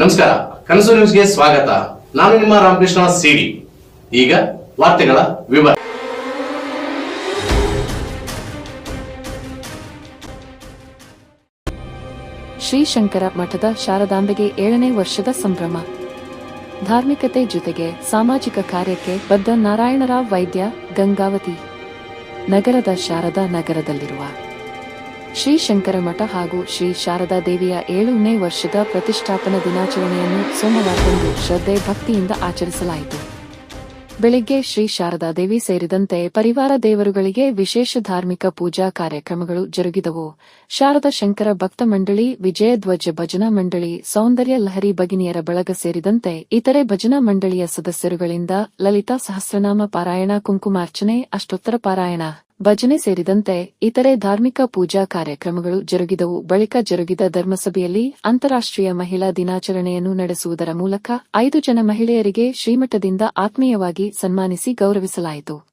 ನಮಸ್ಕಾರ, ಕನಸು ನ್ಯೂಸ್ಗೆ ಸ್ವಾಗತ. ನಾನು ನಿಮ್ಮ ರಾಮಕೃಷ್ಣ ಸಿಡಿ. ಈಗ ವಾರ್ತೆಗಳ ವಿವರ. ಶ್ರೀಶಂಕರ ಮಠದ ಶಾರದಾಂಬೆಗೆ ಏಳನೇ ವರ್ಷದ ಸಂಭ್ರಮ. ಧಾರ್ಮಿಕತೆ ಜೊತೆಗೆ ಸಾಮಾಜಿಕ ಕಾರ್ಯಕ್ಕೆ ಬದ್ಧ ನಾರಾಯಣರಾವ್ ವೈದ್ಯ ಗಂಗಾವತಿ. ನಗರದ ಶಾರದಾ ನಗರದಲ್ಲಿರುವ ಶ್ರೀಶಂಕರ ಮಠ ಹಾಗೂ ಶ್ರೀ ಶಾರದಾ ದೇವಿಯ ಏಳನೇ ವರ್ಷದ ಪ್ರತಿಷ್ಠಾಪನಾ ದಿನಾಚರಣೆಯನ್ನು ಸೋಮವಾರದಂದು ಶ್ರದ್ಧೆ ಭಕ್ತಿಯಿಂದ ಆಚರಿಸಲಾಯಿತು. ಬೆಳಿಗ್ಗೆ ಶ್ರೀ ಶಾರದಾ ದೇವಿ ಸೇರಿದಂತೆ ಪರಿವಾರ ದೇವರುಗಳಿಗೆ ವಿಶೇಷ ಧಾರ್ಮಿಕ ಪೂಜಾ ಕಾರ್ಯಕ್ರಮಗಳು ಜರುಗಿದವು. ಶಾರದಾ ಶಂಕರ ಭಕ್ತ ಮಂಡಳಿ ವಿಜಯಧ್ವಜ ಭಜನಾ ಮಂಡಳಿ, ಸೌಂದರ್ಯ ಲಹರಿ ಭಗಿನಿಯರ ಬಳಗ ಸೇರಿದಂತೆ ಇತರೆ ಭಜನಾ ಮಂಡಳಿಯ ಸದಸ್ಯರುಗಳಿಂದ ಲಲಿತಾ ಸಹಸ್ರನಾಮ ಪಾರಾಯಣ, ಕುಂಕುಮಾರ್ಚನೆ, ಅಷ್ಟೋತ್ತರ ಪಾರಾಯಣ. ಭಜನೆ ಸೇರಿದಂತೆ ಇತರೆ ಧಾರ್ಮಿಕ ಪೂಜಾ ಕಾರ್ಯಕ್ರಮಗಳು ಜರುಗಿದವು. ಬಳಿಕ ಜರುಗಿದ ಧರ್ಮಸಭೆಯಲ್ಲಿ ಅಂತಾರಾಷ್ಟ್ರೀಯ ಮಹಿಳಾ ದಿನಾಚರಣೆಯನ್ನು ನಡೆಸುವುದರ ಮೂಲಕ ಐದು ಜನ ಮಹಿಳೆಯರಿಗೆ ಶ್ರೀಮಠದಿಂದ ಆತ್ಮೀಯವಾಗಿ ಸನ್ಮಾನಿಸಿ ಗೌರವಿಸಲಾಯಿತು.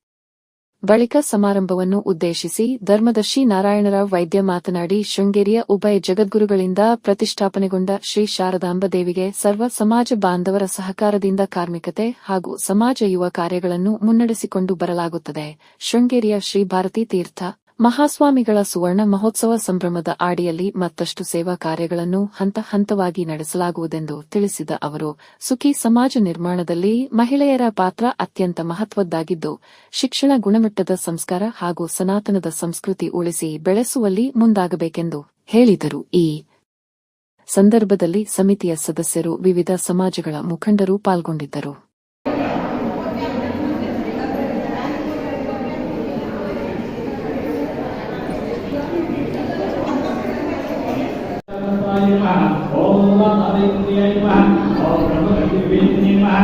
ಬಳಿಕ ಸಮಾರಂಭವನ್ನು ಉದ್ದೇಶಿಸಿ ಧರ್ಮದರ್ಶಿ ನಾರಾಯಣರಾವ್ ವೈದ್ಯ ಮಾತನಾಡಿ, ಶೃಂಗೇರಿಯ ಉಭಯ ಜಗದ್ಗುರುಗಳಿಂದ ಪ್ರತಿಷ್ಠಾಪನೆಗೊಂಡ ಶ್ರೀ ಶಾರದಾಂಬ ದೇವಿಗೆ ಸರ್ವ ಸಮಾಜ ಬಾಂಧವರ ಸಹಕಾರದಿಂದ ಕಾರ್ಮಿಕತೆ ಹಾಗೂ ಸಮಾಜ ಯುವ ಕಾರ್ಯಗಳನ್ನು ಮುನ್ನಡೆಸಿಕೊಂಡು ಬರಲಾಗುತ್ತದೆ. ಶೃಂಗೇರಿಯ ಶ್ರೀ ಭಾರತೀ ತೀರ್ಥ ಮಹಾಸ್ವಾಮಿಗಳ ಸುವರ್ಣ ಮಹೋತ್ಸವ ಸಂಭ್ರಮದ ಆಡಿಯಲ್ಲಿ ಮತ್ತಷ್ಟು ಸೇವಾ ಕಾರ್ಯಗಳನ್ನು ಹಂತ ಹಂತವಾಗಿ ನಡೆಸಲಾಗುವುದೆಂದು ತಿಳಿಸಿದ ಅವರು, ಸುಖಿ ಸಮಾಜ ನಿರ್ಮಾಣದಲ್ಲಿ ಮಹಿಳೆಯರ ಪಾತ್ರ ಅತ್ಯಂತ ಮಹತ್ವದ್ದಾಗಿದ್ದು, ಶಿಕ್ಷಣ ಗುಣಮಟ್ಟದ ಸಂಸ್ಕಾರ ಹಾಗೂ ಸನಾತನದ ಸಂಸ್ಕೃತಿ ಉಳಿಸಿ ಬೆಳೆಸುವಲ್ಲಿ ಮುಂದಾಗಬೇಕೆಂದು ಹೇಳಿದರು. ಈ ಸಂದರ್ಭದಲ್ಲಿ ಸಮಿತಿಯ ಸದಸ್ಯರು ವಿವಿಧ ಸಮಾಜಗಳ ಮುಖಂಡರು ಪಾಲ್ಗೊಂಡಿದ್ದರು. Namaha Om Vatavindriya Namaha Om Brahmakarivin Namaha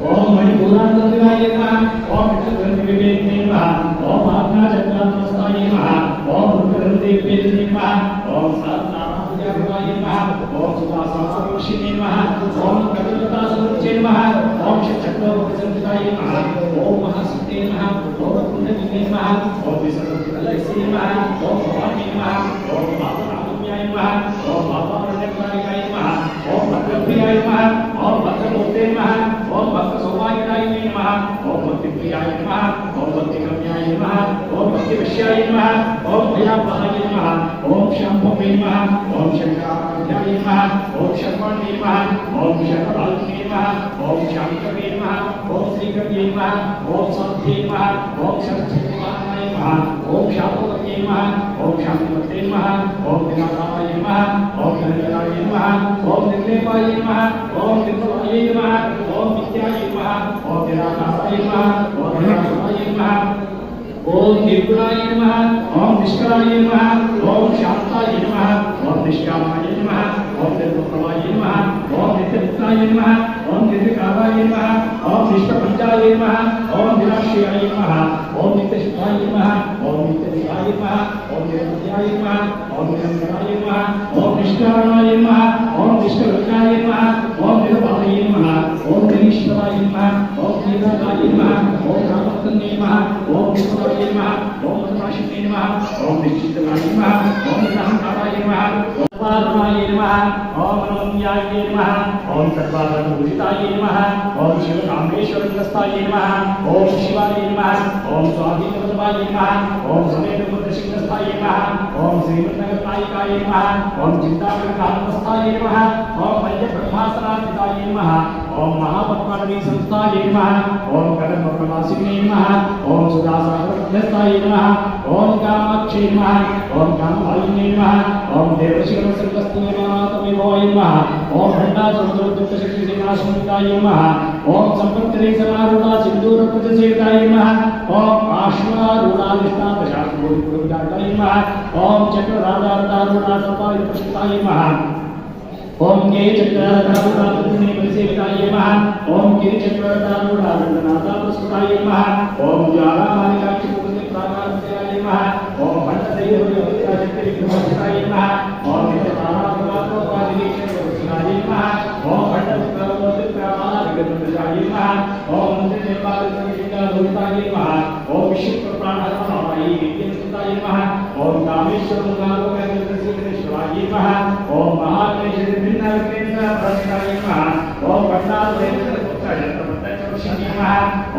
Om Manipurantatvivaya Namaha Om Vichakarivin Namaha Om Agnachakrantastaya Namaha Om Rukarantevin Namaha Om Satnamahavyabhavaya Namaha Om Sudasamarushini Namaha Om Kapilatasaruchi Namaha Om Shachakravaksantaya Namaha Om Mahasute Namaha Om Kundalini Namaha Om Visarantikalasini Namaha Om Bhavani Namaha Om Bhavana भद्रप्रियाय नमः ॐ भगवानदेवाय नमः ॐ भद्रप्रियाय नमः ॐ भद्रमुक्ते नमः ॐ भक्तसौभाग्यदाय नमः ॐ भक्तिप्रियाय नमः ॐ भक्तिगम्याय नमः ॐ भक्तिविषयाय नमः ॐ भयापहाय नमः ॐ शम्भवे नमः ॐ शङ्कराय नमः ॐ शर्वणे नमः ॐ शरणालये नमः ॐ शाङ्कवे नमः ॐ श्रीकवे नमः ॐ सन्धे नमः ॐ शक्तिमाय नमः ॐ शापोकवे नमः ఓం నిరామాయ నమః ఓం నిరంజనాయ నమః ఓం నిర్లేపాయ నమః ఓం నిర్మలాయ నమః ఓం నిత్యాయ నమః ఓం నిరామాయ నమః ఓం నిరామాయ నమః ఓం నిర్గుణాయ నమః ఓం నిష్కలాయ నమః ఓం శాంతాయ నమః ఓం నిష్కామాయ నమః ఓం నిర్మలాయ నమః ఓం నిత్యమిత్రాయ నమః ఓం నిర్వికారాయ నమః ఓం నిష్ప్రపంచాయ నమః ఓం నిరాశ్రయాయ నమః విద్యాయుమ ఓం విద్యాయుమ ఓం విద్యాయుమ ఓం విష్ణాయుమ ఓం విష్ణుకాయుమ ఓం నిరపాయుమ ఓం గణేశ్వరాయుమ ఓం నీలకాయుమ ఓం రామతన్యమ ఓం విష్ణుయుమ ఓం రాశినేమ ఓం నిశ్చితనాయుమ ఓం రామనారాయణ परमात्माय नमः ओम मनोन्याय नमः ओम सर्वार्थपूजिताय नमः ओम शिवकामेश्वरग्रस्ताय नमः ओम शिवाय नमः ओम स्वाधीनप्रदाय नमः ओम समेतपुत्रसिंहस्थाय नमः ओम श्रीमन्नगरनायिकाय नमः ओम चिन्तामणिकात्मस्थाय नमः ओम मल्यब्रह्मासनार्थिताय नमः ओम महापद्मानी संस्थाय नमः ओम कदम्बप्रवासिने नमः ओम सुदासागरभ्यस्थाय नमः ओम कामाक्षे नमः ओम कामवालिने नमः ओम देवशिखर सर्वस्तुने नमः नमः, ओम भंडासुरदुर्दुष्ट शक्ति सेनासुनिताय नमः, ओम संपत्तरे समारूढ़ा सिंदूर प्रतिशेताय नमः, ओम आश्वारूढ़ाधिष्ठा प्रशास्त्रों गुरुविदाताय नमः, ओम चक्र चक्रराजारूढ़ा सपाय प्रशिताय नमः, ओम के गिरि चक्रधारी परिसेविताय नमः, ओम के गिरि चक्रधारी नाथ प्रसुताय नमः। ओम ज्वाला मालिका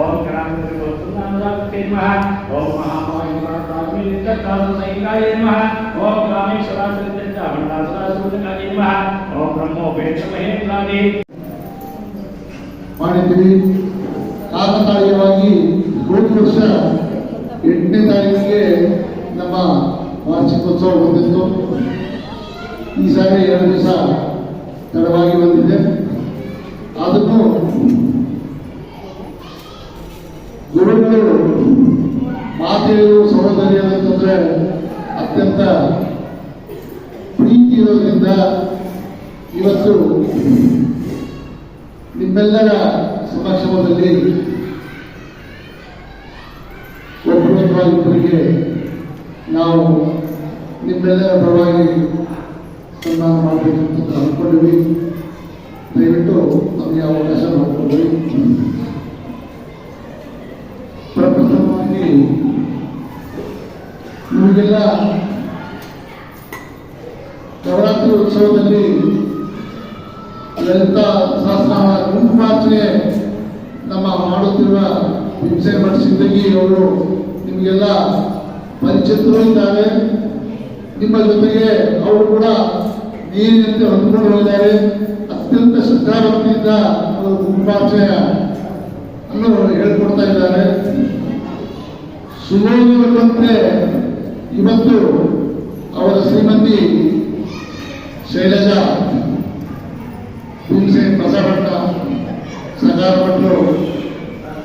ओम कराम ओम महाम ನಿತ್ಯತಾರಾಧಿಕಾತ್ಮೋಪಾದಿನೇಶ್ವರಾಯ ನಮಃ ಓಂ ವರ್ಷ ಎಂಟನೇ ತಾರೀಕಿಗೆ ನಮ್ಮ ವಾರ್ಷಿಕೋತ್ಸವ ಬಂದಿತ್ತು. ಈ ಸಾರಿ ಎರಡು ದಿವಸ ತಡವಾಗಿ ಬಂದಿದೆ. ಅದನ್ನು ಗುರುಗಳು ಮಾತೆಯರು, ಸಹೋದರಿಯರು ಅಂತಂದ್ರೆ ಅತ್ಯಂತ ಪ್ರೀತಿ ಇರೋದ್ರಿಂದ ಇವತ್ತು ನಿಮ್ಮೆಲ್ಲರ ಸಮಕ್ಷಮದಲ್ಲಿ ಒಬ್ಬರು ಅಥವಾ ಇಬ್ಬರಿಗೆ ನಾವು ನಿಮ್ಮೆಲ್ಲರ ಪರವಾಗಿ ಸನ್ಮಾನ ಮಾಡಬೇಕು ಅಂತ ಅಂದ್ಕೊಂಡಿವಿ ದಯವಿಟ್ಟು ನಮಗೆ ಅವಕಾಶ ಮಾಡಿಕೊಡ್ರಿ ನಿಮಗೆಲ್ಲ ನವರಾತ್ರಿ ಉತ್ಸವದಲ್ಲಿ ಲಲಿತ ಗುಂಪು ಗುಂಪಾರ್ಚನೆ ನಮ್ಮ ಮಾಡುತ್ತಿರುವ ಹಿಂಸೆ ಮಡಿಸಿದ್ದಾಗಿ ಅವರು ನಿಮಗೆಲ್ಲ ಪರಿಚಿತರು ಇದ್ದಾರೆ. ನಿಮ್ಮ ಜೊತೆಗೆ ಅವರು ಕೂಡ ನೀರಿನಂತೆ ಹೊಂದ್ಕೊಂಡು ಹೋಗಿದ್ದಾರೆ. ಅತ್ಯಂತ ಶ್ರದ್ಧಾಭಕ್ತಿಯಿಂದ ಅವರು ಗುಂಪಾಚನೆಯ ಅನ್ನು ಹೇಳ್ಕೊಡ್ತಾ ಇದ್ದಾರೆ. ಸುಯೋಗವಂತೆ ಇವತ್ತು ಅವರ ಶ್ರೀಮತಿ ಶೈಲಜಾ ಭೀಮಸೇನ್ ಬಸವಣ್ಣ ಸರ್ದಾರ್ ಭಟ್ರು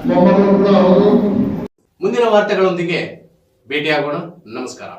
ಮೊಮ್ಮಗಳು ಕೂಡ ಹೌದು. ಮುಂದಿನ ವಾರ್ತೆಗಳೊಂದಿಗೆ ಭೇಟಿಯಾಗೋಣ. ನಮಸ್ಕಾರ.